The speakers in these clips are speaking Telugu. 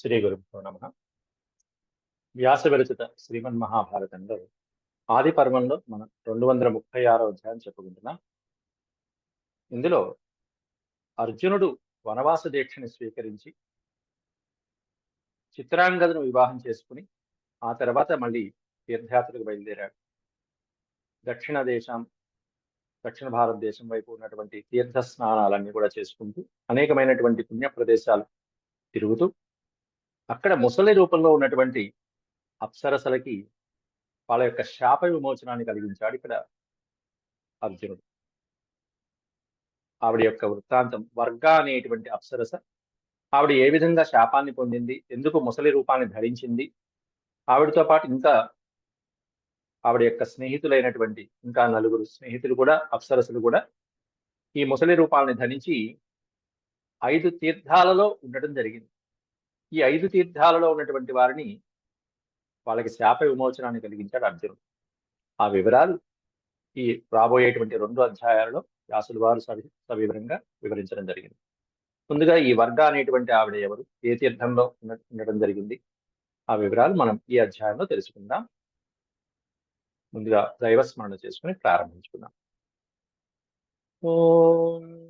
శ్రీ గురుభ్యో నమ. వ్యాస విరచిత శ్రీమన్ మహాభారతంలో ఆది పర్వంలో మనం రెండు వందల ముప్పై ఆరో అధ్యాయం చెప్పుకుంటున్నాం. ఇందులో అర్జునుడు వనవాస దీక్షని స్వీకరించి చిత్రాంగదను వివాహం చేసుకుని ఆ తర్వాత మళ్ళీ తీర్థయాత్రకు బయలుదేరాడు. దక్షిణ దేశం దక్షిణ భారతదేశం వైపు ఉన్నటువంటి తీర్థ స్నానాలన్నీ కూడా చేసుకుంటూ అనేకమైనటువంటి పుణ్య ప్రదేశాలు తిరుగుతూ అక్కడ ముసలి రూపంలో ఉన్నటువంటి అప్సరసలకి వాళ్ళ యొక్క శాప విమోచనాన్ని కలిగించాడు ఇక్కడ అర్జునుడు. ఆవిడ యొక్క వృత్తాంతం వర్గ అనేటువంటి అప్సరస. ఆవిడ ఏ విధంగా శాపాన్ని పొందింది? ఎందుకు ముసలి రూపాన్ని ధరించింది? ఆవిడతో పాటు ఇంకా ఆవిడ యొక్క స్నేహితులైనటువంటి ఇంకా నలుగురు స్నేహితులు కూడా అప్సరసులు కూడా ఈ ముసలి రూపాలని ధరించి ఐదు తీర్థాలలో ఉండటం జరిగింది. ఈ ఐదు తీర్థాలలో ఉన్నటువంటి వారిని వాళ్ళకి శాప విమోచనాన్ని కలిగించాడు అర్జునుడు. ఆ వివరాలు ఈ రాబోయేటువంటి రెండు అధ్యాయాలలో వ్యాసులు వారు సవి సవివరంగా వివరించడం జరిగింది. ముందుగా ఈ వర్గ అనేటువంటి ఆవిడ ఎవరు? ఏ తీర్థంలో ఉండటం జరిగింది? ఆ వివరాలు మనం ఈ అధ్యాయంలో తెలుసుకుందాం. ముందుగా దైవస్మరణ చేసుకుని ప్రారంభించుకుందాం. ఓం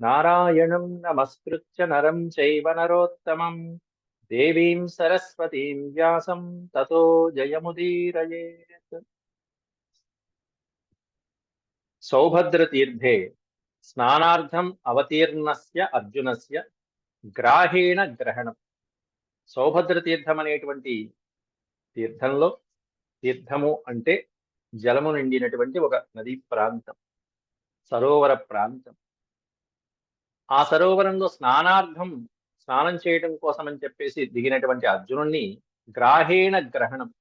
నారాయణం నమస్కృత్య నరం చైవ నరోత్తమం దేవీం సరస్వతీం వ్యాసం తతో జయముదీరయేత్ సౌభద్రతీర్థే స్నానార్థం అవతీర్ణస్య అర్జునస్య గ్రాహేణ గ్రహణం సౌభద్రతీర్థం అనేటువంటి తీర్థంలో తీర్థము అంటే జలము నిండినటువంటి ఒక నదీ ప్రాంతం సరోవర ప్రాంతం। ఆ సరోవరంలో స్నానార్థం స్నానం చేయడం కోసం అని చెప్పేసి దిగినటువంటి అర్జునుణ్ణి గ్రాహేణ గ్రహణం.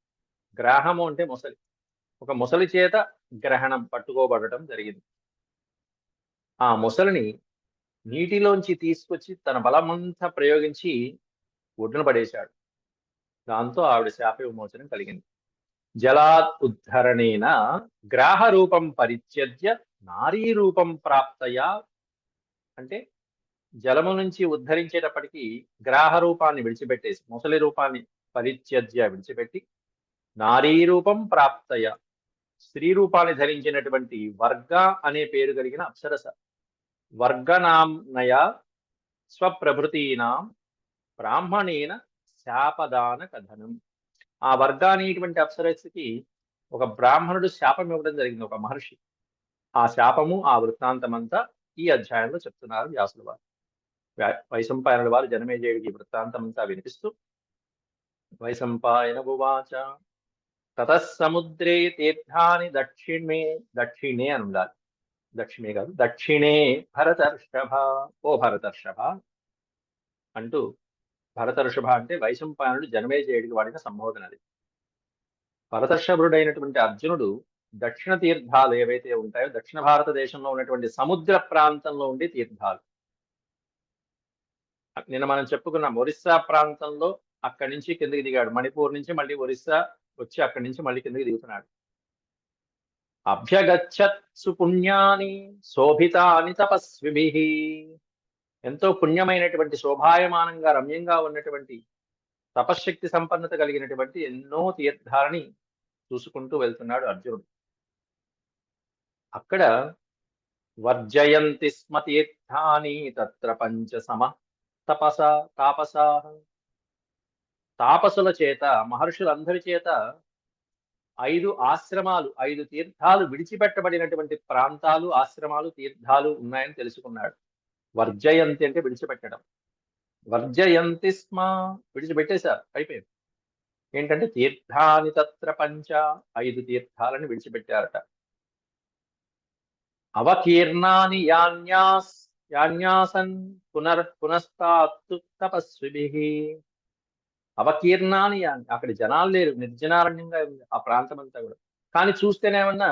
గ్రాహము అంటే ముసలి. ఒక ముసలి చేత గ్రహణం పట్టుకోబడటం జరిగింది. ఆ ముసలిని నీటిలోంచి తీసుకొచ్చి తన బలమంతా ప్రయోగించి ఒడ్డున పడేశాడు. దాంతో ఆవిడ శాప విమోచనం కలిగింది. జలాత్ ఉద్ధరణేన గ్రాహ రూపం పరిత్యజ్య నారీ రూపం ప్రాప్తయా అంటే జలము నుంచి ఉద్ధరించేటప్పటికీ గ్రాహ రూపాన్ని విడిచిపెట్టేసి ముసలి రూపాన్ని పరిత్యజ్య విడిచిపెట్టి నారీ రూపం ప్రాప్తయ. స్త్రీ రూపాన్ని ధరించినటువంటి వర్గ అనే పేరు కలిగిన అప్సరస. వర్గనాంనయ స్వప్రభృతీనాం బ్రాహ్మణేన శాపదాన కథనం. ఆ వర్గ అనేటువంటి అప్సరస్సుకి ఒక బ్రాహ్మణుడు శాపం ఇవ్వడం జరిగింది ఒక మహర్షి. ఆ శాపము ఆ వృత్తాంతమంతా ఈ అధ్యాయంలో చెప్తున్నారు వ్యాసుల వారు. వైశంపాయనుల వారు జనమేజయుడికి వృత్తాంతం అంతా వినిపిస్తూ వైశంపాయనవాచ తతసముద్రే తీర్థాని దక్షిణే దక్షిణే అని ఉండాలి దక్షిణే కాదు దక్షిణే భరతర్షభ ఓ భరతర్షభ అంటూ భరతర్షభ అంటే వైశంపాయనుడు జనమేజయుడికి వాడిన సంబోధన అది. భరతర్షభుడైనటువంటి అర్జునుడు దక్షిణ తీర్థాలు ఏవైతే ఉంటాయో దక్షిణ భారతదేశంలో ఉన్నటువంటి సముద్ర ప్రాంతంలో ఉండే తీర్థాలు నిన్న మనం చెప్పుకున్నాం ఒరిస్సా ప్రాంతంలో అక్కడి నుంచి కిందకి దిగాడు. మణిపూర్ నుంచి మళ్ళీ ఒరిస్సా వచ్చి అక్కడి నుంచి మళ్ళీ కిందకి దిగుతున్నాడు. అభ్యగచ్చత్సు పుణ్యాని శోభితాని తపస్విభి ఎంతో పుణ్యమైనటువంటి శోభాయమానంగా రమ్యంగా ఉన్నటువంటి తపశ్శక్తి సంపన్నత కలిగినటువంటి ఎన్నో తీర్థాలని చూసుకుంటూ వెళ్తున్నాడు అర్జునుడు. అక్కడ వర్జయంతి స్మ తీర్థాని తత్ర పంచ సమ తపస తాపస తాపసుల చేత మహర్షులందరి చేత ఐదు ఆశ్రమాలు ఐదు తీర్థాలు విడిచిపెట్టబడినటువంటి ప్రాంతాలు ఆశ్రమాలు తీర్థాలు ఉన్నాయని తెలుసుకున్నాడు. వర్జయంతి అంటే విడిచిపెట్టడం. వర్జయంతి స్మ విడిచిపెట్టేశారు అయిపోయింది. ఏంటంటే తీర్థాని తత్ర పంచ ఐదు తీర్థాలను విడిచిపెట్టారట. అవకీర్ణాని యాన్యాస్ యాన్యాసన్ పునర్ పునస్తాత్తు తపస్విభి అవకీర్ణాన్ని అక్కడ జనాలు లేరు నిర్జనారణ్యంగా ఉంది ఆ ప్రాంతం అంతా కూడా. కానీ చూస్తేనేమన్నా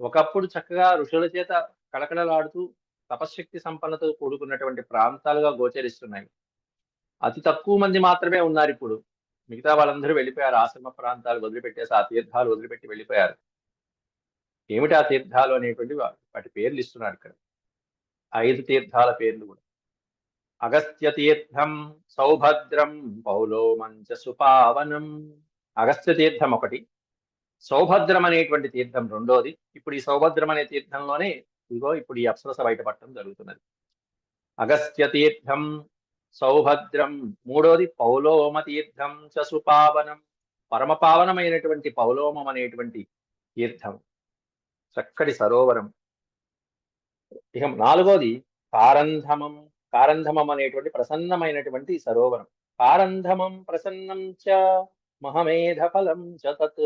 ఒకప్పుడు చక్కగా ఋషుల చేత కళకళలాడుతూ తపశ్శక్తి సంపన్నతో కూడుకున్నటువంటి ప్రాంతాలుగా గోచరిస్తున్నాయి. అతి తక్కువ మంది మాత్రమే ఉన్నారు ఇప్పుడు. మిగతా వాళ్ళందరూ వెళ్ళిపోయారు ఆశ్రమ ప్రాంతాలు వదిలిపెట్టేసి ఆ తీర్థాలు వదిలిపెట్టి వెళ్ళిపోయారు. ఏమిటి ఆ తీర్థాలు అనేటువంటి వాటి పేర్లు ఇస్తున్నారు ఇక్కడ. ఐదు తీర్థాల పేర్లు కూడా. అగస్త్య తీర్థం సౌభద్రం పౌలోమంచ సుపావనం అగస్త్య తీర్థం ఒకటి సౌభద్రం అనేటువంటి తీర్థం రెండోది. ఇప్పుడు ఈ సౌభద్రం అనే తీర్థంలోనే ఇదిగో ఇప్పుడు ఈ అప్సరస బయటపడటం జరుగుతున్నది. అగస్త్య తీర్థం సౌభద్రం మూడోది పౌలోమ తీర్థం చ సుపావనం పరమ పావనమైనటువంటి పౌలోమం అనేటువంటి తీర్థం. చక్కటి సరోవరం. ఇక నాలుగోది కారంధమం కారంధమం అనేటువంటి ప్రసన్నమైనటువంటి సరోవరం. కారంధమం ప్రసన్నం చ మహమేధ ఫలం చ తత్.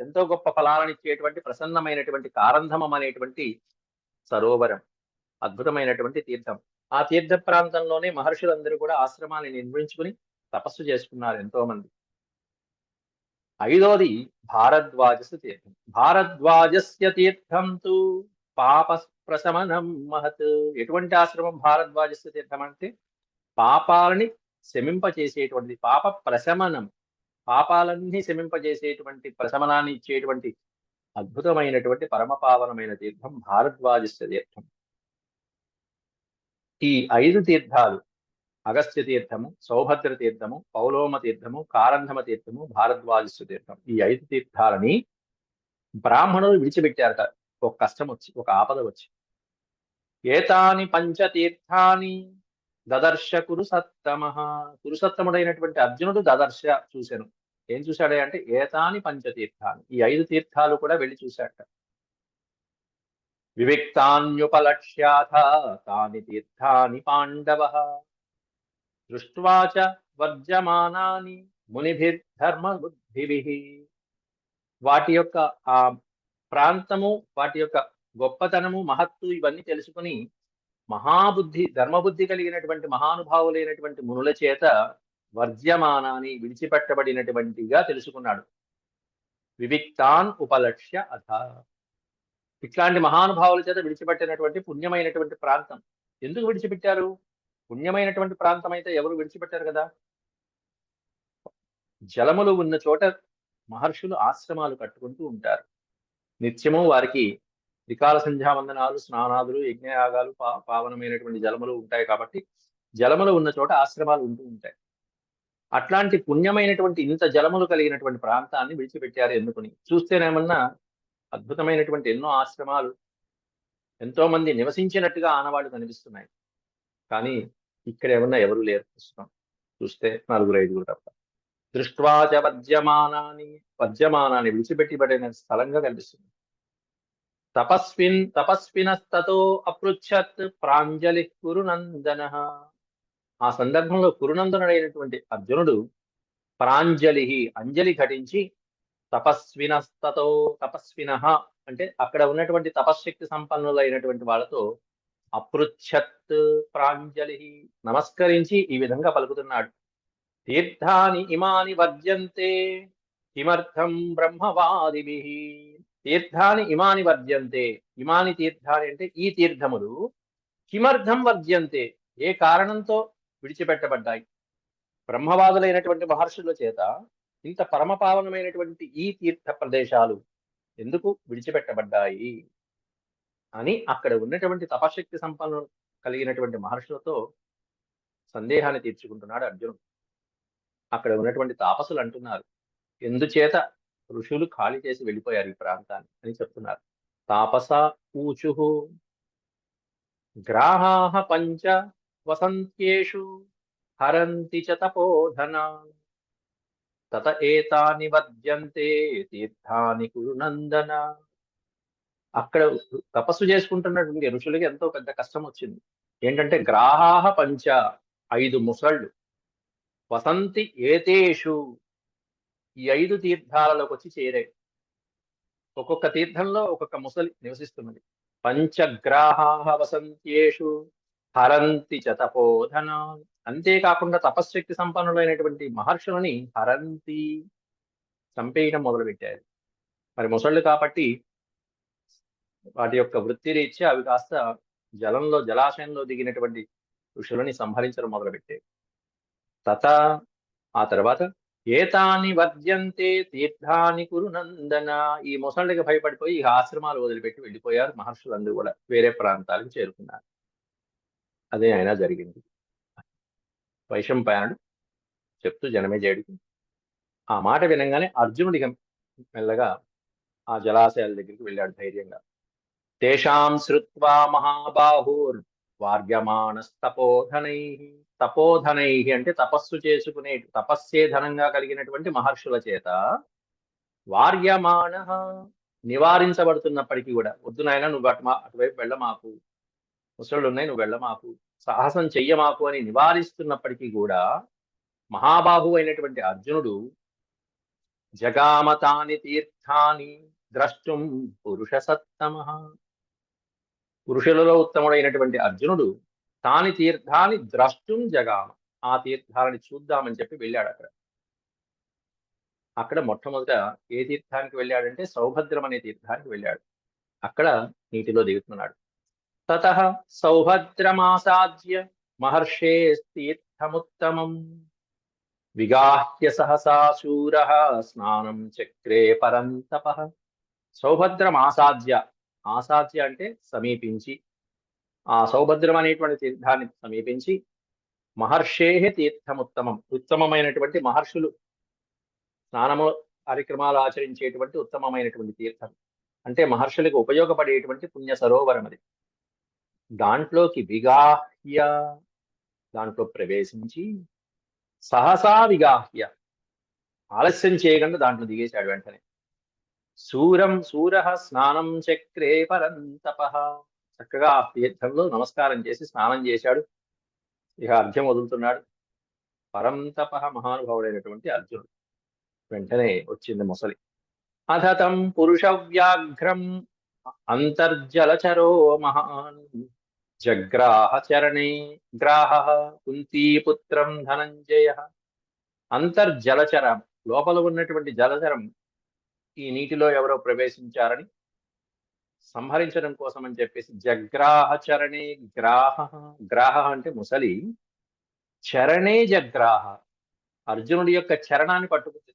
ఎంతో గొప్ప ఫలాలనిచ్చేటువంటి ప్రసన్నమైనటువంటి కారంధమం అనేటువంటి సరోవరం. అద్భుతమైనటువంటి తీర్థం. ఆ తీర్థ ప్రాంతంలోనే మహర్షులందరూ కూడా ఆశ్రమాన్ని నిర్మించుకుని తపస్సు చేసుకున్నారు ఎంతో మంది ఐదోది భారద్వాజస తీర్థం. భారద్వాజస్య తీర్థం తు పాప ప్రశమనం మహత్. ఎటువంటి ఆశ్రమం భారద్వాజస్య తీర్థం అంటే పాపాలని శమింపచేసేటువంటిది. పాప ప్రశమనం. పాపాలన్నీ శమింపజేసేటువంటి ప్రశమనాన్ని ఇచ్చేటువంటి అద్భుతమైనటువంటి పరమపావనమైన తీర్థం భారద్వాజస్య తీర్థం. ఈ ఐదు తీర్థాలు అగస్త్య తీర్థము సౌభద్ర తీర్థము పౌలోమ తీర్థము కారంధమ తీర్థము భారద్వాజస్య తీర్థం. ఈ ఐదు తీర్థాలని బ్రాహ్మణులు విడిచిపెట్టారట. ఒక కష్టం వచ్చి ఒక ఆపద వచ్చి. ఏతాని పంచతీర్థాని దదర్శ కురుసత్తమ కురుసత్తముడైనటువంటి అర్జునుడు దదర్శ చూశాను. ఏం చూశాడే అంటే ఏతాని పంచతీర్థాన్ని. ఈ ఐదు తీర్థాలు కూడా వెళ్ళి చూశాట వివిక్తాన్యుపలక్ష్యాథ తాని తీర్థాని పాండవ. దృష్ట్వా వర్జమానాని మునిభిర్ధర్మ బుద్ధిభిః వాటి యొక్క ఆ ప్రాంతము వాటి యొక్క గొప్పతనము మహత్తు ఇవన్నీ తెలుసుకుని మహాబుద్ధి ధర్మబుద్ధి కలిగినటువంటి మహానుభావులైనటువంటి మునుల చేత వర్జ్యమానాన్ని విడిచిపెట్టబడినటువంటిగా తెలుసుకున్నాడు. వివిక్తాన్ ఉపలక్ష్య అథ. ఇట్లాంటి మహానుభావుల చేత విడిచిపెట్టినటువంటి పుణ్యమైనటువంటి ప్రాంతం. ఎందుకు విడిచిపెట్టారు? పుణ్యమైనటువంటి ప్రాంతం అయితే ఎవరు విడిచిపెట్టారు కదా? జలములు ఉన్న చోట మహర్షులు ఆశ్రమాలు కట్టుకుంటూ ఉంటారు. నిత్యము వారికి త్రికాల సంధ్యావందనాలు స్నానాదులు యజ్ఞయాగాలు పా పావనమైనటువంటి జలములు ఉంటాయి కాబట్టి జలములు ఉన్న చోట ఆశ్రమాలు ఉంటూ ఉంటాయి. అట్లాంటి పుణ్యమైనటువంటి ఇంత జలములు కలిగినటువంటి ప్రాంతాన్ని విడిచిపెట్టారు ఎందుకుని? చూస్తేనేమన్నా అద్భుతమైనటువంటి ఎన్నో ఆశ్రమాలు ఎంతో మంది నివసించినట్టుగా ఆనవాళ్ళు కనిపిస్తున్నాయి. కానీ ఇక్కడ ఏమన్నా ఎవరు లేరు ప్రస్తుతం. చూస్తే నలుగురు ఐదుగురు తప్ప. దృష్ట్వాచ పద్యమానాన్ని పద్యమానాన్ని విడిచిపెట్టిబడిన స్థలంగా కనిపిస్తుంది. తపస్విన్ తపస్వినస్తతో అపృచ్ఛత్ ప్రాంజలి కురునందన. ఆ సందర్భంలో కురునందనుడైనటువంటి అర్జునుడు ప్రాంజలి అంజలి ఘటించి తపస్వినస్తతో తపస్విన అంటే అక్కడ ఉన్నటువంటి తపశ్శక్తి సంపన్నులైనటువంటి వాళ్ళతో అపృచ్ఛత్ ప్రాంజలి నమస్కరించి ఈ విధంగా పలుకుతున్నాడు. తీర్థాని ఇమాని వర్జంతే కిమర్థం బ్రహ్మవాదిభి. తీర్థాని ఇమాని వర్జంతే ఇమాని తీర్థాని అంటే ఈ తీర్థములు. కిమర్థం వర్జ్యంతే. ఏ కారణంతో విడిచిపెట్టబడ్డాయి? బ్రహ్మవాదులైనటువంటి మహర్షుల చేత ఇంత పరమపావనమైనటువంటి ఈ తీర్థ ప్రదేశాలు ఎందుకు విడిచిపెట్టబడ్డాయి? అని అక్కడ ఉన్నటువంటి తపశక్తి సంపన్ను కలిగినటువంటి మహర్షులతో సందేహాన్ని తీర్చుకుంటున్నాడు అర్జునుడు. అక్కడ ఉన్నటువంటి తాపసులు అంటున్నారు. ఎందుచేత ఋషులు ఖాళీ చేసి వెళ్ళిపోయారు ఈ ప్రాంతాన్ని అని చెప్తున్నారు. తాపస ఊచు గ్రాహా పంచ వసంత్యేషు హరంతి చ తపోధన తత ఏతాని వద్యంతే తీర్థాని కురునందన. అక్కడ తపస్సు చేసుకుంటున్నటువంటి ఋషులకి ఎంతో పెద్ద కష్టం వచ్చింది. ఏంటంటే గ్రాహాహ పంచ ఐదు ముసళ్ళు. వసంతి ఏతేషు. ఈ ఐదు తీర్థాలలోకి వచ్చి చేరాయి. ఒక్కొక్క తీర్థంలో ఒక్కొక్క ముసలి నివసిస్తున్నది. పంచగ్రాహ వసంత్యేషు హరంతి చ తపోధన. అంతేకాకుండా తపశ్శక్తి సంపన్నులైనటువంటి మహర్షులని హరంతి చంపేయడం మొదలుపెట్టారు. మరి ముసళ్ళు కాబట్టి వాటి యొక్క వృత్తి రీత్యా అవి కాస్త జలంలో జలాశయంలో దిగినటువంటి ఋషులని సంహరించడం మొదలుపెట్టాయి తత. ఆ తర్వాత ఏతాని వర్జంతే తీర్థాని కురునందన ఈ ముసళ్ళకి భయపడిపోయి ఈ ఆశ్రమాలు వదిలిపెట్టి వెళ్ళిపోయారు మహర్షులందరూ కూడా. వేరే ప్రాంతాలకు చేరుకున్నారు. అదే అయినా జరిగింది. వైశంపాయనుడు చెప్తూ జనమేజయుడికి ఆ మాట వినంగానే అర్జునుడికి మెల్లగా ఆ జలాశయాల దగ్గరికి వెళ్ళాడు ధైర్యంగా. తేషాం శ్రుత్వా మహాబాహుర్ వార్గమాణస్తపోధనై తపోధనై అంటే తపస్సు చేసుకునే తపస్సే ధనంగా కలిగినటువంటి మహర్షుల చేత వార్యమాణ నివారించబడుతున్నప్పటికీ కూడా వద్దు నాయన నువ్వు అటు మా అటువైపు వెళ్ళమాకు. ముసళ్ళు ఉన్నాయి నువ్వు వెళ్ళమాకు. సాహసం చెయ్యమాకు అని నివారిస్తున్నప్పటికీ కూడా మహాబాహు అయినటువంటి అర్జునుడు జగామతాని తీర్థాని ద్రష్టుం పురుష సత్తమ పురుషులలో ఉత్తముడైనటువంటి అర్జునుడు తాని తీర్థాన్ని ద్రష్టం జగామ. ఆ తీర్థాలని చూద్దామని చెప్పి వెళ్ళాడు అక్కడ. అక్కడ మొట్టమొదట ఏ తీర్థానికి వెళ్ళాడంటే సౌభద్రం అనే తీర్థానికి వెళ్ళాడు. అక్కడ నీటిలో దిగుతున్నాడు. తత సౌభద్రమాసాద్య మహర్షే తీర్థముత్తమం విగాహ్య సహసా శూర స్నానం చక్రే పరంతప. సౌభద్రమాసాద్య ఆసాధ్య అంటే సమీపించి ఆ సౌభద్రం అనేటువంటి తీర్థాన్ని సమీపించి మహర్షే తీర్థముత్తమం ఉత్తమమైనటువంటి మహర్షులు స్నానము కార్యక్రమాలు ఆచరించేటువంటి ఉత్తమమైనటువంటి తీర్థం. అంటే మహర్షులకు ఉపయోగపడేటువంటి పుణ్య సరోవరం అది. దాంట్లోకి విగాహ్య దాంట్లో ప్రవేశించి సహసా విగాహ్య ఆలస్యం చేయకుండా దాంట్లో దిగేశాడు వెంటనే. సూరం సూర స్నానం చక్రే పరంతప. చక్కగా ఆ తీర్థంలో నమస్కారం చేసి స్నానం చేశాడు. ఇక అర్ఘ్యం వదులుతున్నాడు. పరంతప మహానుభావుడైనటువంటి అర్జునుడు. వెంటనే వచ్చింది ముసలి. అధతం పురుష వ్యాఘ్రం అంతర్జలచరో మహాన్. జగ్రాహ చరణే గ్రాహ కుంతీపుత్రం ధనంజయ. అంతర్జలచరం లోపల ఉన్నటువంటి జలచరం ఈ నీటిలో ఎవరో ప్రవేశించారని సంహరించడం కోసం అని చెప్పేసి జగ్రాహ చరణే గ్రాహ గ్రాహ అంటే ముసలి చరణే జగ్రాహ. అర్జునుడి యొక్క చరణాన్ని పట్టుకుంది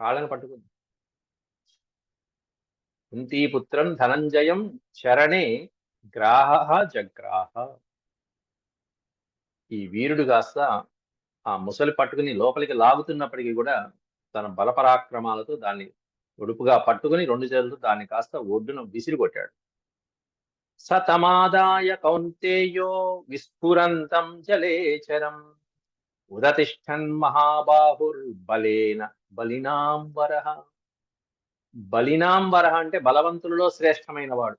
కాళ్ళని పట్టుకుంది. కుంతీపుత్రం ధనంజయం చరణే గ్రాహ జగ్రాహ. ఈ వీరుడు కాస్త ఆ ముసలి పట్టుకుని లోపలికి లాగుతున్నప్పటికీ కూడా తన బలపరాక్రమాలతో దాన్ని ఒడుపుగా పట్టుకుని రెండు చేతులతో దాన్ని కాస్త ఒడ్డున విసిరి కొట్టాడు సతమాదాయ కౌంతేయో విస్ఫురంతం జలేచరం ఉదతిష్టన్ మహాబాహుర్ బలేన బలినాంబర బలినాంబర అంటే బలవంతులలో శ్రేష్టమైన వాడు.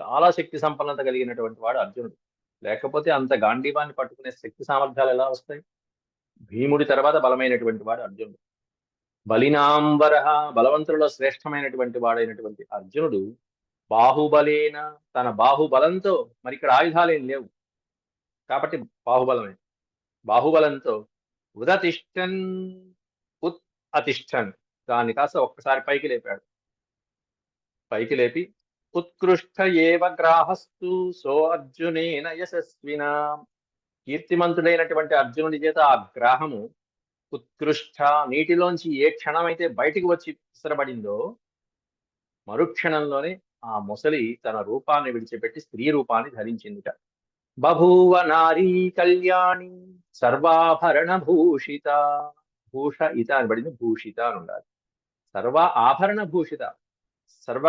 చాలా శక్తి సంపన్నత కలిగినటువంటి వాడు అర్జునుడు. లేకపోతే అంత గాంధీవాన్ని పట్టుకునే శక్తి సామర్థ్యాలు ఎలా వస్తాయి? భీముడి తర్వాత బలమైనటువంటి వాడు అర్జునుడు. బలినాంబర బలవంతులలో శ్రేష్టమైనటువంటి వాడైనటువంటి అర్జునుడు బాహుబలేన తన బాహుబలంతో మరి ఇక్కడ ఆయుధాలేం లేవు. కాబట్టి బాహుబలమే. బాహుబలంతో ఉదతిష్టన్ ఉత్ అతిష్టన్ దాన్ని కాస్త ఒక్కసారి పైకి లేపాడు. పైకి లేపి ఉత్కృష్ట ఏవ గ్రాహస్తు సో అర్జునేన యశస్వినా కీర్తిమంతుడైనటువంటి అర్జునుడి చేత ఆ గ్రాహము ఉత్కృష్ట నీటిలోంచి ఏ క్షణమైతే బయటికి వచ్చి విసరబడిందో మరుక్షణంలోనే ఆ ముసలి తన రూపాన్ని విడిచిపెట్టి స్త్రీ రూపాన్ని ధరించిందిట. బభూవ నారీ కళ్యాణి సర్వాభరణ భూషిత భూష ఇత అని పడింది భూషిత అని ఉండాలి. సర్వ ఆభరణ భూషిత సర్వ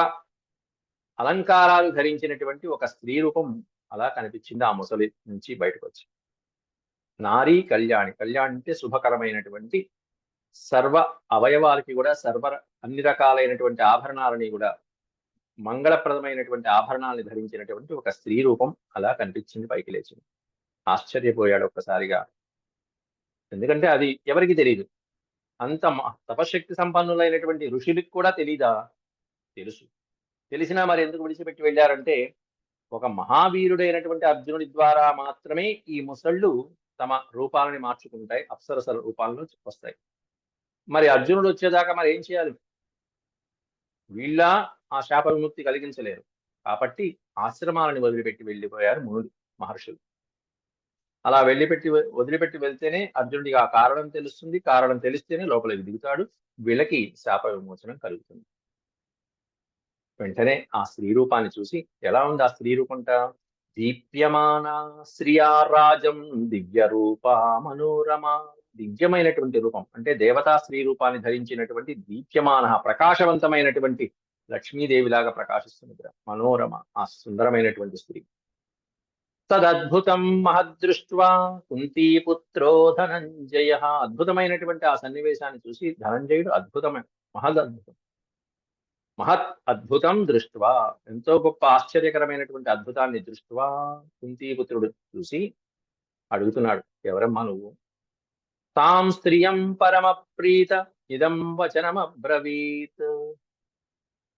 అలంకారాలు ధరించినటువంటి ఒక స్త్రీ రూపం అలా కనిపించింది ఆ ముసలి నుంచి బయటకు వచ్చి. నారీ కళ్యాణి. కళ్యాణి అంటే శుభకరమైనటువంటి సర్వ అవయవాలకి కూడా సర్వ అన్ని రకాలైనటువంటి ఆభరణాలని కూడా మంగళప్రదమైనటువంటి ఆభరణాలని ధరించినటువంటి ఒక స్త్రీ రూపం అలా కనిపించింది పైకి లేచింది. ఆశ్చర్యపోయాడు ఒక్కసారిగా. ఎందుకంటే అది ఎవరికి తెలియదు అంత తపశక్తి సంపన్నులైనటువంటి ఋషులకు కూడా తెలీదా? తెలుసు. తెలిసినా మరి ఎందుకు విడిచిపెట్టి వెళ్ళారంటే ఒక మహావీరుడైనటువంటి అర్జునుడి ద్వారా మాత్రమే ఈ ముసళ్ళు తమ రూపాలని మార్చుకుంటాయి అప్సరసల రూపాలను వస్తాయి. మరి అర్జునుడు వచ్చేదాకా మరి ఏం చేయాలి? వీళ్ళ ఆ శాప విముక్తి కలిగించలేరు. కాబట్టి ఆశ్రమాలను వదిలిపెట్టి వెళ్ళిపోయారు మునులు మహర్షులు. అలా వెళ్ళిపెట్టి వదిలిపెట్టి వెళ్తేనే అర్జునుడికి ఆ కారణం తెలుస్తుంది. కారణం తెలిస్తేనే లోపలికి దిగుతాడు. వీళ్ళకి శాప విమోచనం కలుగుతుంది. వెంటనే ఆ స్త్రీ రూపాన్ని చూసి ఎలా ఉంది ఆ స్త్రీ రూపంట దీప్యమాన శ్రీయారాజం దివ్య రూప మనోరమ. దివ్యమైనటువంటి రూపం అంటే దేవతా స్త్రీ రూపాన్ని ధరించినటువంటి దీప్యమాన ప్రకాశవంతమైనటువంటి లక్ష్మీదేవిలాగా ప్రకాశిస్తున్నది మనోరమ ఆ సుందరమైనటువంటి స్త్రీ. తదద్భుతం మహద్దృష్ట్వా కుంతీపుత్రో ధనంజయ. అద్భుతమైనటువంటి ఆ సన్నివేశాన్ని చూసి ధనంజయుడు అద్భుతమైన మహద్ అద్భుతం మహత్ అద్భుతం దృష్ట్వా. ఎంతో గొప్ప ఆశ్చర్యకరమైనటువంటి అద్భుతాన్ని దృష్ట్వా. కుంతీపుత్రుడు చూసి అడుగుతున్నాడు ఎవరమ్మా నువ్వు? తాం స్త్రియం పరమ ప్రీత ఇదం వచనమబ్రవీత్.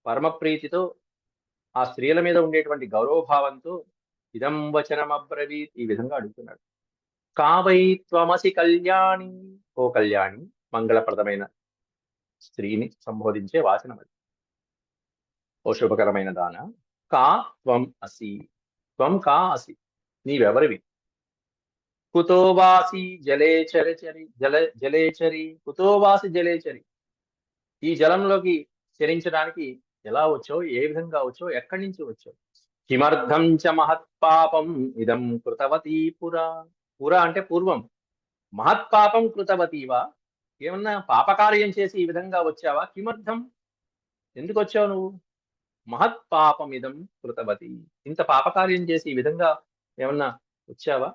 పరమప్రీతితో ఆ స్త్రీల మీద ఉండేటువంటి గౌరవభావంతో ఇదం వచనమబ్రవీత్ ఈ విధంగా అడుగుతున్నాడు. కావై త్వమసి కళ్యాణి? ఓ కళ్యాణి మంగళప్రదమైన స్త్రీని సంబోధించే వాచనం అది ఓ శుభకరమైన దాన? కా త్వం అసి. త్వం కా అసి. నీవెవరివి? కుతోవాసి జలేచరచరి జల జలేచరి కుతోవాసి జలేచరి ఈ జలంలోకి చరించడానికి ఎలా వచ్చావు? ఏ విధంగా వచ్చావు? ఎక్కడి నుంచి వచ్చావు? కిమర్థం చ మహత్పాపం ఇదం కృతవతీ పురా. పురా అంటే పూర్వం. మహత్పాపం కృతవతీవా? ఏమన్నా పాపకార్యం చేసి ఈ విధంగా వచ్చావా? కిమర్థం? ఎందుకు వచ్చావు నువ్వు? మహత్పాపమిదం కృతవతి. ఇంత పాపకార్యం చేసి ఈ విధంగా ఏమన్నా వచ్చావా?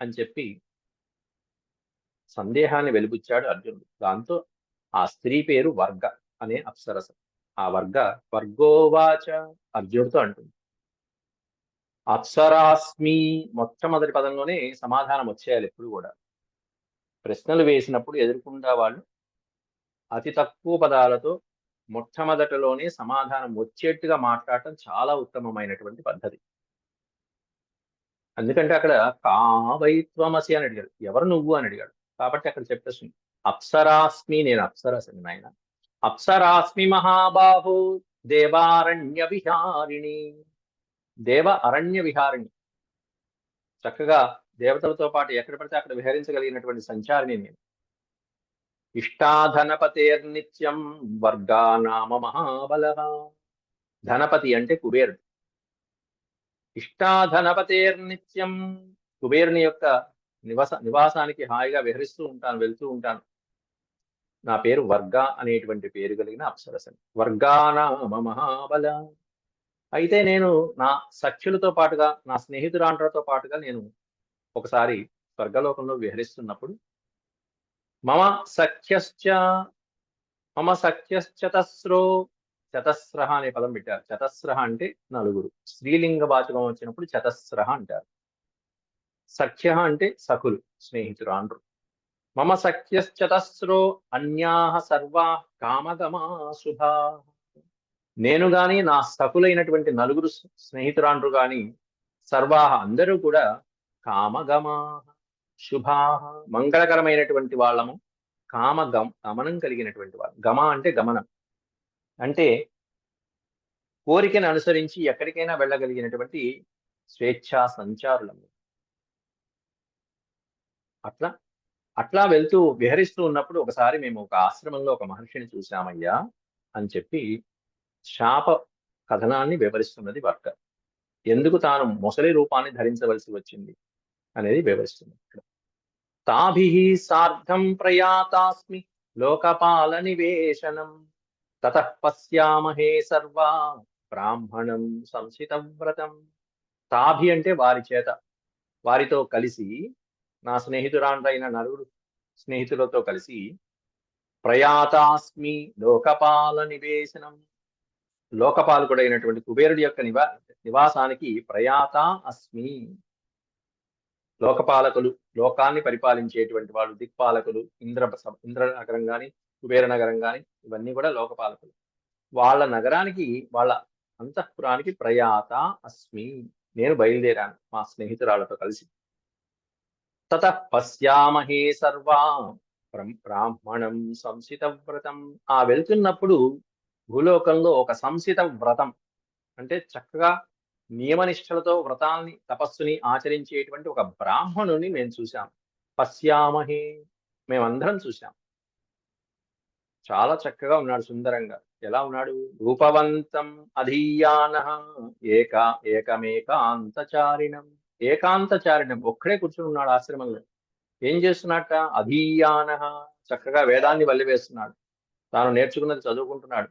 అని చెప్పి సందేహాన్ని వెలిబుచ్చాడు అర్జునుడు. దాంతో ఆ స్త్రీ పేరు వర్గ అనే అప్సరస. ఆ వర్గ వర్గోవాచ అర్జునుడితో అంటుంది. అప్సరాస్మి మొట్టమొదటి పదంలోనే సమాధానం వచ్చేయాలి ఎప్పుడు కూడా. ప్రశ్నలు వేసినప్పుడు ఎదుర్కొండా వాళ్ళు అతి తక్కువ పదాలతో మొట్టమొదటిలోనే సమాధానం వచ్చేట్టుగా మాట్లాడటం చాలా ఉత్తమమైనటువంటి పద్ధతి. ఎందుకంటే అక్కడ కావైత్వమసి అని అడిగాడు. ఎవరు నువ్వు అని అడిగాడు. కాబట్టి అక్కడ చెప్పేస్తుంది. అప్సరాస్మి నేను అప్సరసని నాయన. అప్సరాస్మి మహాబాహు దేవారణ్య విహారిణి దేవ అరణ్య విహారిణి చక్కగా దేవతలతో పాటు ఎక్కడ పడితే అక్కడ విహరించగలిగినటువంటి సంచారిని నేను. ఇష్టాధనపతేర్నిత్యం వర్గానామ మహాబల ధనపతి అంటే కుబేరుడు. ఇష్టాధనపతేర్నిత్యం కుబేరుని యొక్క నివాస నివాసానికి హాయిగా విహరిస్తూ ఉంటాను వెళ్తూ ఉంటాను. నా పేరు వర్గ అనేటువంటి పేరు కలిగిన అప్సరసని. వర్గానామ మహాబల అయితే నేను నా సఖ్యులతో పాటుగా నా స్నేహితురాండ్రతో పాటుగా నేను ఒకసారి స్వర్గలోకంలో విహరిస్తున్నప్పుడు మమ సఖ్యశ్చ మమ సఖ్యశ్చతస్రో చతస్ర అనే పదం పెట్టారు. చతస్ర అంటే నలుగురు. స్త్రీలింగ వాచకం వచ్చినప్పుడు చతస్ర అంటారు. సఖ్య అంటే సఖులు స్నేహితురాండ్రు మమ సఖ్యశ్చతస్రో అన్యా సర్వా కామగమా శుభా నేను గాని నా సఖులైనటువంటి నలుగురు స్నేహితురాండ్రు గాని సర్వాహ అందరూ కూడా కామగమా. శుభా మంగళకరమైనటువంటి వాళ్ళము కామ గమ గమనం కలిగినటువంటి వాళ్ళు. గమ అంటే గమనం. అంటే కోరికను అనుసరించి ఎక్కడికైనా వెళ్ళగలిగినటువంటి స్వేచ్ఛా సంచారులము. అట్లా అట్లా వెళ్తూ విహరిస్తూ ఉన్నప్పుడు ఒకసారి మేము ఒక ఆశ్రమంలో ఒక మహర్షిని చూసామయ్యా అని చెప్పి శాప కథనాన్ని వివరిస్తున్నది వర్క ఎందుకు తాను మొసలి రూపాన్ని ధరించవలసి వచ్చింది? అనేది వివరిస్తుంది ఇక్కడ. తాభి సార్ధం ప్రయాతాస్మి లోకపాల నివేశనం. తత పశ్యామహే సర్వా బ్రాహ్మణం సంసిత వ్రతం తాభి అంటే వారి చేత వారితో కలిసి నా స్నేహితురాండ్రైన నలుగురు స్నేహితులతో కలిసి ప్రయాతాస్మి లోకపాల నివేశనం. లోకపాలకుడైనటువంటి కుబేరుడి యొక్క నివా నివాసానికి ప్రయాత అస్మి. లోకపాలకులు లోకాన్ని పరిపాలించేటువంటి వాళ్ళు దిక్పాలకులు ఇంద్ర ఇంద్ర నగరం కానీ కుబేర నగరం కానీ ఇవన్నీ కూడా లోకపాలకులు. వాళ్ళ నగరానికి వాళ్ళ అంతఃపురానికి ప్రయాత అస్మి. నేను బయలుదేరాను మా స్నేహితురాలతో కలిసి. తత పశ్యామహే సర్వా. బ్రాహ్మణం సంసిత వ్రతం. ఆ వెళ్తున్నప్పుడు భూలోకంలో ఒక సంసిత వ్రతం. అంటే చక్కగా నియమనిష్టలతో వ్రతాల్ని తపస్సుని ఆచరించేటువంటి ఒక బ్రాహ్మణుని మేము చూశాం. పశ్యామహే మేమందరం చూశాం. చాలా చక్కగా ఉన్నాడు సుందరంగా. ఎలా ఉన్నాడు? రూపవంతం అధీయాన ఏకా ఏకమేకాంతచారిణం. ఏకాంతచారిణం ఒక్కడే కూర్చుని ఉన్నాడు ఆశ్రమంలో. ఏం చేస్తున్నట్ట అధీయాన చక్కగా వేదాన్ని వల్లివేస్తున్నాడు. తాను నేర్చుకున్నది చదువుకుంటున్నాడు.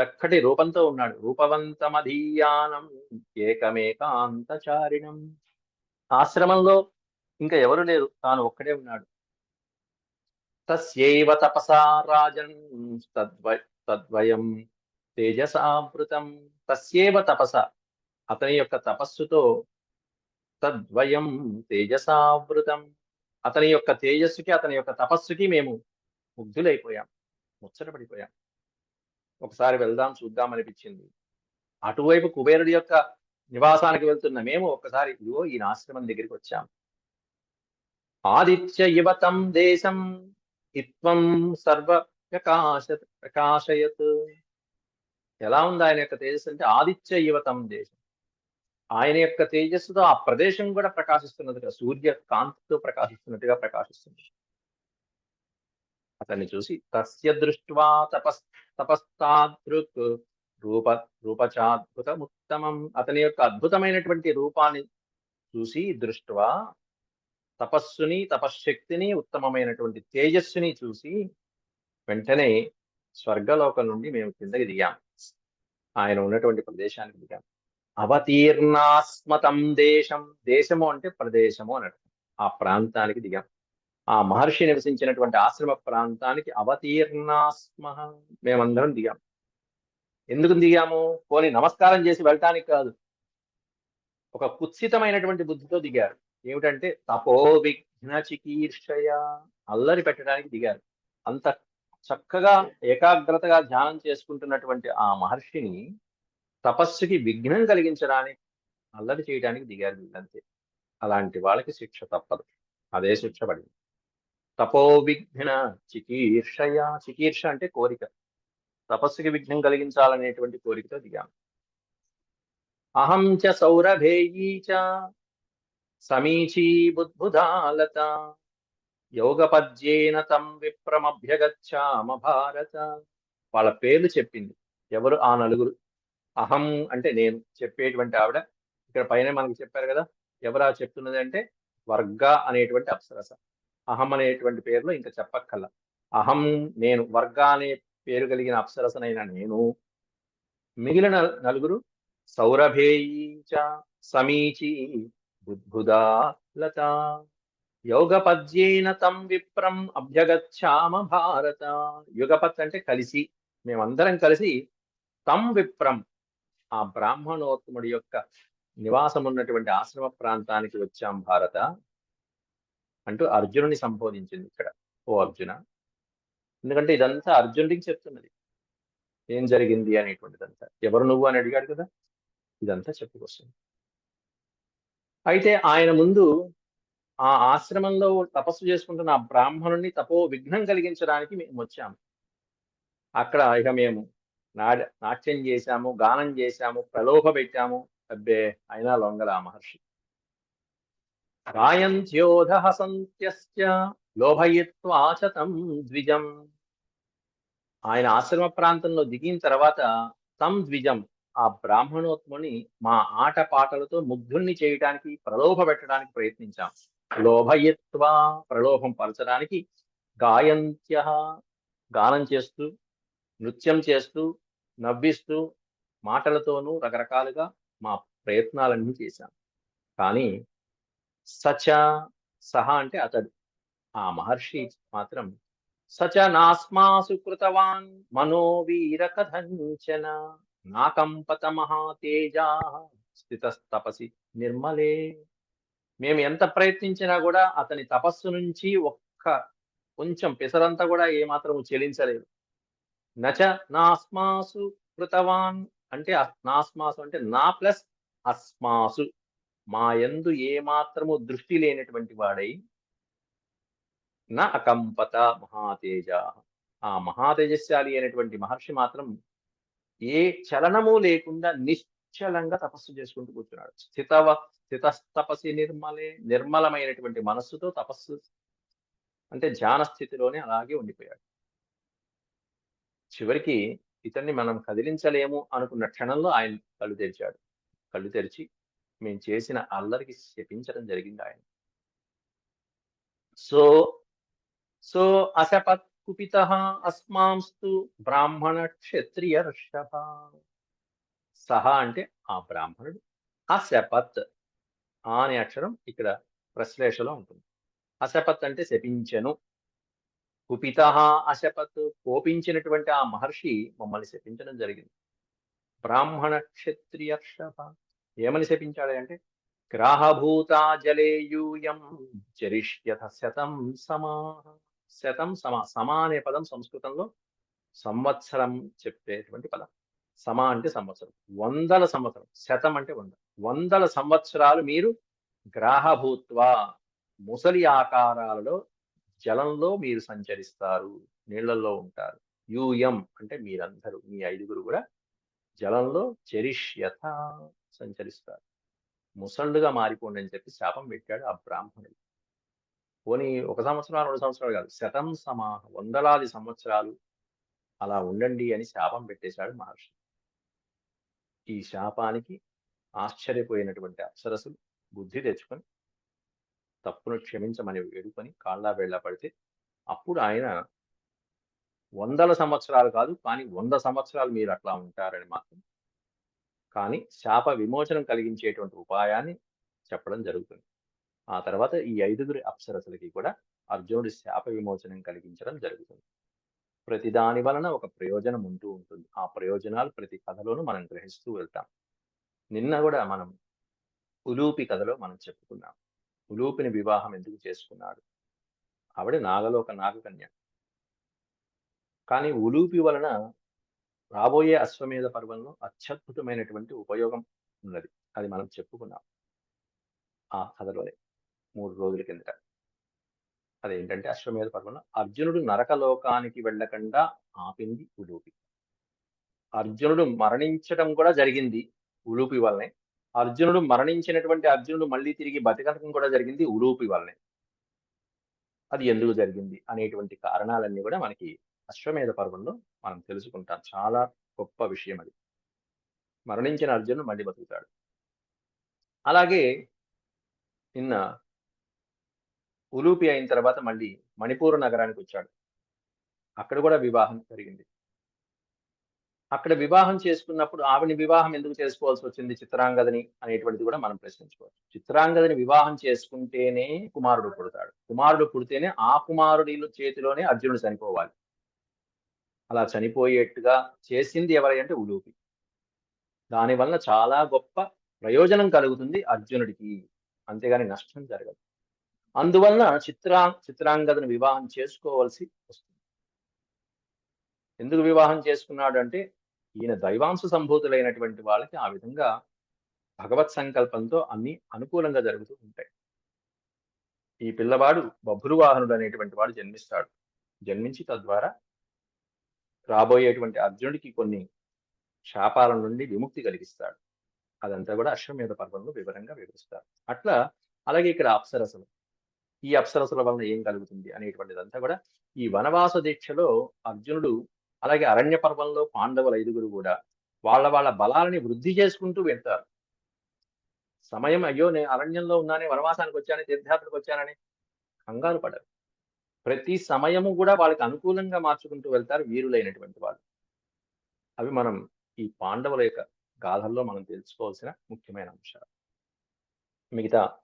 చక్కటి రూపంతో ఉన్నాడు. రూపవంతమధీయానం ఏకమేకాంతచారిణం. ఆశ్రమంలో ఇంకా ఎవరు లేరు తాను ఒక్కడే ఉన్నాడు. తస్యైవ తపసా రాజన్ తద్వై తద్వయం తేజసావృతం. తస్యేవ తపస అతని యొక్క తపస్సుతో తద్వయం తేజసావృతం. అతని యొక్క తేజస్సుకి అతని యొక్క తపస్సుకి మేము ముగ్ధులైపోయాం ముచ్చటపడిపోయాం. ఒకసారి వెళ్దాం చూద్దాం అనిపించింది. అటువైపు కుబేరుడి యొక్క నివాసానికి వెళ్తున్న మేము ఒక్కసారి ఇదిగో ఈయన ఆశ్రమం దగ్గరికి వచ్చాం. ఆదిత్య యువతం దేశం ఇత్వం సర్వ ప్రకాశ ప్రకాశయత్. ఎలా ఉంది ఆయన యొక్క తేజస్సు అంటే ఆదిత్య యువతం దేశం. ఆయన యొక్క తేజస్సుతో ఆ ప్రదేశం కూడా ప్రకాశిస్తున్నట్టుగా సూర్య కాంతితో ప్రకాశిస్తున్నట్టుగా ప్రకాశిస్తుంది. అతన్ని చూసి తస్య దృష్ట్వా తపస్ తపస్తాదృక్ రూప రూపచాద్భుతముత్తమం. అతని యొక్క అద్భుతమైనటువంటి రూపాన్ని చూసి దృష్ట్వా తపస్సుని తపశ్శక్తిని ఉత్తమమైనటువంటి తేజస్సుని చూసి వెంటనే స్వర్గలోకం నుండి మేము కిందకి దిగాం. ఆయన ఉన్నటువంటి ప్రదేశానికి దిగాం. అవతీర్ణాస్మతం దేశం దేశము అంటే ప్రదేశము అని ఆ ప్రాంతానికి దిగాం. ఆ మహర్షి నివసించినటువంటి ఆశ్రమ ప్రాంతానికి అవతీర్ణాస్మ మేమందరం దిగాం. ఎందుకు దిగాము? పోని నమస్కారం చేసి వెళ్ళటానికి కాదు. ఒక కుత్సితమైనటువంటి బుద్ధితో దిగారు. ఏమిటంటే తపో విఘ్న చికీర్షయ అల్లరి పెట్టడానికి దిగారు. అంత చక్కగా ఏకాగ్రతగా ధ్యానం చేసుకుంటున్నటువంటి ఆ మహర్షిని తపస్సుకి విఘ్నం కలిగించడానికి అల్లరి చేయడానికి దిగారు వీళ్ళంతే. అలాంటి వాళ్ళకి శిక్ష తప్పదు. అదే శిక్ష పడింది. తపో విఘ్న చికీర్షయ. చికీర్ష అంటే కోరిక. తపస్సుకి విఘ్నం కలిగించాలనేటువంటి కోరికతో దిగాం. అహం చ సౌరభేయీ చ సమీచీ బుద్భుదాలత యోగపద్యేన తం విప్రమభ్యగచ్చామ భారత. వాళ్ళ పేర్లు చెప్పింది. ఎవరు? ఆ నలుగురు. అహం అంటే నేను చెప్పేటువంటి ఆవిడ. ఇక్కడ పైన మనకి చెప్పారు కదా. ఎవరా చెప్తున్నది అంటే వర్గ అనేటువంటి అప్సరస. అహం అనేటువంటి పేరులో ఇంకా చెప్పక్కల అహం నేను వర్గ అనే పేరు కలిగిన అప్సరసనైన నేను. మిగిలిన నలుగురు సౌరభేయీచ సమీచీ సమీచి లత. యోగపద్యేన తం విప్రం అభ్యగచ్చామ భారత. యుగపత్ అంటే కలిసి మేమందరం కలిసి తం విప్రం ఆ బ్రాహ్మణోత్తముడి యొక్క నివాసం ఉన్నటువంటి ఆశ్రమ ప్రాంతానికి వచ్చాం భారత. అంటూ అర్జునుని సంబోధించింది ఇక్కడ. ఓ అర్జున. ఎందుకంటే ఇదంతా అర్జునుడికి చెప్తున్నది. ఏం జరిగింది అనేటువంటిదంతా. ఎవరు నువ్వు అని అడిగాడు కదా. ఇదంతా చెప్పుకొస్తుంది అయితే ఆయన ముందు ఆ ఆశ్రమంలో తపస్సు చేసుకుంటున్న ఆ బ్రాహ్మణుని తపో విఘ్నం కలిగించడానికి మేము వచ్చాము. అక్కడ ఇక మేము నాట్యం చేశాము గానం చేశాము ప్రలోభ పెట్టాము. అబ్బే అయినా లొంగల మహర్షి. మహర్షి గాయంత్యోధ హసంత్యస్య లోభయిత్వాచతం ద్విజం. ఆయన ఆశ్రమ ప్రాంతంలో దిగిన తర్వాత తం ద్విజం ఆ బ్రాహ్మణోత్ముని మా ఆట పాటలతో ముగ్ధుణ్ణి చేయడానికి ప్రలోభ పెట్టడానికి ప్రయత్నించాం. లోభయత్వ ప్రలోభం పరచడానికి గాయంత్య గానం చేస్తూ నృత్యం చేస్తూ నవ్విస్తూ మాటలతోనూ రకరకాలుగా మా ప్రయత్నాలన్నీ చేశాం. కానీ సచ సహ అంటే అతడు. ఆ మహర్షి మాత్రం సచ నాస్మాసు కృతవాన్ మనోవీర కథంచన నాకంపత మహాతేజా స్థితస్తపసి నిర్మలే. మేము ఎంత ప్రయత్నించినా కూడా అతని తపస్సు నుంచి ఒక్క కొంచెం పెసరంతా కూడా ఏమాత్రము చెలించలేదు. నచ నాస్మాసు కృతవాన్ అంటే నాస్మాసు అంటే నా ప్లస్ అస్మాసు. మా యందు ఏ మాత్రము దృష్టి లేనటువంటి వాడై నా అకంపత మహాతేజ. ఆ మహాతేజశాలి అయినటువంటి మహర్షి మాత్రం ఏ చలనము లేకుండా నిశ్చలంగా తపస్సు చేసుకుంటూ కూర్చున్నాడు. స్థితవ స్థితస్తపసి నిర్మలే నిర్మలమైనటువంటి మనస్సుతో తపస్సు అంటే ధ్యాన స్థితిలోనే అలాగే ఉండిపోయాడు. చివరికి ఇతన్ని మనం కదిలించలేము అనుకున్న క్షణంలో ఆయన కళ్ళు తెరిచాడు. కళ్ళు తెరిచి మేము చేసిన అల్లరికి శపించడం జరిగింది ఆయన. సో సో అశపత్ కుపిత అస్మాంస్తు బ్రాహ్మణ క్షత్రియ ఋషభ సహ అంటే ఆ బ్రాహ్మణుడు. అశపత్ ఆ అనే అక్షరం ఇక్కడ ప్రశ్లేషలో ఉంటుంది. అశపత్ అంటే శపించెను. కుపిత అశపత్ కోపించినటువంటి ఆ మహర్షి మమ్మల్ని శపించడం జరిగింది. బ్రాహ్మణ క్షత్రియ ఋషభ ఏమని శపించాడు అంటే గ్రాహభూత జలేయూయం చరిష్యథ శతం సమా శతం సమా సమా అనే పదం సంస్కృతంలో సంవత్సరం చెప్పేటువంటి పదం. సమా అంటే సంవత్సరం. వందల సంవత్సరం. శతం అంటే వంద. వందల సంవత్సరాలు మీరు గ్రాహభూత్వ ముసలి ఆకారాలలో జలంలో మీరు సంచరిస్తారు. నీళ్ళలో ఉంటారు. యూయం అంటే మీరందరూ మీ ఐదుగురు కూడా జలంలో చెరిష్యత సంచరిస్తారు. ముసళ్ళుగా మారిపోండి అని చెప్పి శాపం పెట్టాడు ఆ బ్రాహ్మణుడు. పోనీ ఒక సంవత్సరం రెండు సంవత్సరాలు కాదు శతం సమాహ వందలాది సంవత్సరాలు అలా ఉండండి అని శాపం పెట్టేశాడు మహర్షి. ఈ శాపానికి ఆశ్చర్యపోయినటువంటి అప్సరసులు బుద్ధి తెచ్చుకొని తప్పును క్షమించమని వేడుకొని కాళ్ళ వేళ్ళ పడితే అప్పుడు ఆయన వందల సంవత్సరాలు కాదు కానీ వంద సంవత్సరాలు మీరు అట్లా ఉంటారని మాత్రం కానీ శాప విమోచనం కలిగించేటువంటి ఉపాయాన్ని చెప్పడం జరుగుతుంది. ఆ తర్వాత ఈ ఐదుగురి అప్సరసులకి కూడా అర్జునుడి శాప విమోచనం కలిగించడం జరుగుతుంది. ప్రతి దాని వలన ఒక ప్రయోజనం ఉంటూ ఉంటుంది. ఆ ప్రయోజనాలు ప్రతి కథలోనూ మనం గ్రహిస్తూ వెళ్తాం. నిన్న కూడా మనం ఉలూపి కథలో మనం చెప్పుకున్నాం. ఉలూపిని వివాహం ఎందుకు చేసుకున్నాడు? ఆవిడ నాగలోక నాగకన్య. కానీ ఉలూపి వలన రాబోయే అశ్వమేధ పర్వంలో అత్యద్భుతమైనటువంటి ఉపయోగం ఉన్నది. అది మనం చెప్పుకున్నాం. ఆ కథలోనే మూడు రోజుల కిందట. అదేంటంటే అశ్వమేధ పర్వంలో అర్జునుడు నరకలోకానికి వెళ్ళకుండా ఆపింది ఉలూపి అర్జునుడు మరణించడం కూడా జరిగింది ఉలూపి వల్లనే. అర్జునుడు మరణించినటువంటి అర్జునుడు మళ్ళీ తిరిగి బతికటం కూడా జరిగింది ఉలూపి వల్లనే. అది ఎందుకు జరిగింది అనేటువంటి కారణాలన్నీ కూడా మనకి అశ్వమేధ పర్వంలో మనం తెలుసుకుంటాం. చాలా గొప్ప విషయం అది. మరణించిన అర్జునుడు మళ్ళీ బతుకుతాడు. అలాగే నిన్న ఉలూపి అయిన తర్వాత మళ్ళీ మణిపూర్ నగరానికి వచ్చాడు. అక్కడ కూడా వివాహం జరిగింది. అక్కడ వివాహం చేసుకున్నప్పుడు ఆవిని వివాహం ఎందుకు చేసుకోవాల్సి వచ్చింది? చిత్రాంగదని అనేటువంటిది కూడా మనం ప్రశ్నించుకోవచ్చు. చిత్రాంగదని వివాహం చేసుకుంటేనే కుమారుడు పుడతాడు. కుమారుడు పుడితేనే ఆ కుమారుడి చేతిలోనే అర్జునుడు చనిపోవాలి. అలా చనిపోయేట్టుగా చేసింది ఎవరై అంటే ఉలూపి దానివల్ల చాలా గొప్ప ప్రయోజనం కలుగుతుంది అర్జునుడికి. అంతేగాని నష్టం జరగదు. అందువలన చిత్రా చిత్రాంగదను వివాహం చేసుకోవాల్సి వస్తుంది. ఎందుకు వివాహం చేసుకున్నాడు అంటే ఈయన దైవాంశ సంభూతులైనటువంటి వాళ్ళకి ఆ విధంగా భగవత్ సంకల్పంతో అన్ని అనుకూలంగా జరుగుతూ ఉంటాయి. ఈ పిల్లవాడు బభ్రువాహనుడు అనేటువంటి వాడు జన్మిస్తాడు. జన్మించి తద్వారా రాబోయేటువంటి అర్జునుడికి కొన్ని శాపాల నుండి విముక్తి కలిగిస్తాడు. అదంతా కూడా అశ్వమేధ పర్వంలో వివరంగా వివరిస్తారు. అట్లా అలాగే ఇక్కడ అప్సరసలు. ఈ అప్సరసల వలన ఏం కలుగుతుంది అనేటువంటిదంతా కూడా ఈ వనవాస దీక్షలో అర్జునుడు అలాగే అరణ్య పర్వంలో పాండవుల ఐదుగురు కూడా వాళ్ళ వాళ్ళ బలాలని వృద్ధి చేసుకుంటూ వెళ్తారు. సమయం అయ్యో నేను అరణ్యంలో ఉన్నానే వనవాసానికి వచ్చానని తీర్థయాత్రకు వచ్చానని కంగారు పడరు. ప్రతి సమయము కూడా వాళ్ళకి అనుకూలంగా మార్చుకుంటూ వెళ్తారు వీరులైనటువంటి వాళ్ళు. అవి మనం ఈ పాండవుల యొక్క గాథల్లో మనం తెలుసుకోవాల్సిన ముఖ్యమైన అంశాలు. మిగతా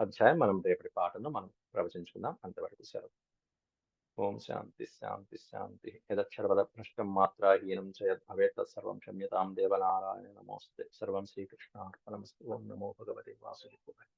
అధ్యాయం మనం రేపటి పాటలో మనం ప్రవచించుకుందాం. అంతవరకు సెలవు. ఓం శాంతి శాంతి శాంతి. యదక్షరవద పృష్టం మాత్రా హీనం భవేత్ సర్వం క్షమ్యతాం దేవనారాయణ నమోస్తే సర్వం శ్రీకృష్ణార్పణమస్తు. ఓం నమో భగవతే వాసుదేవాయ.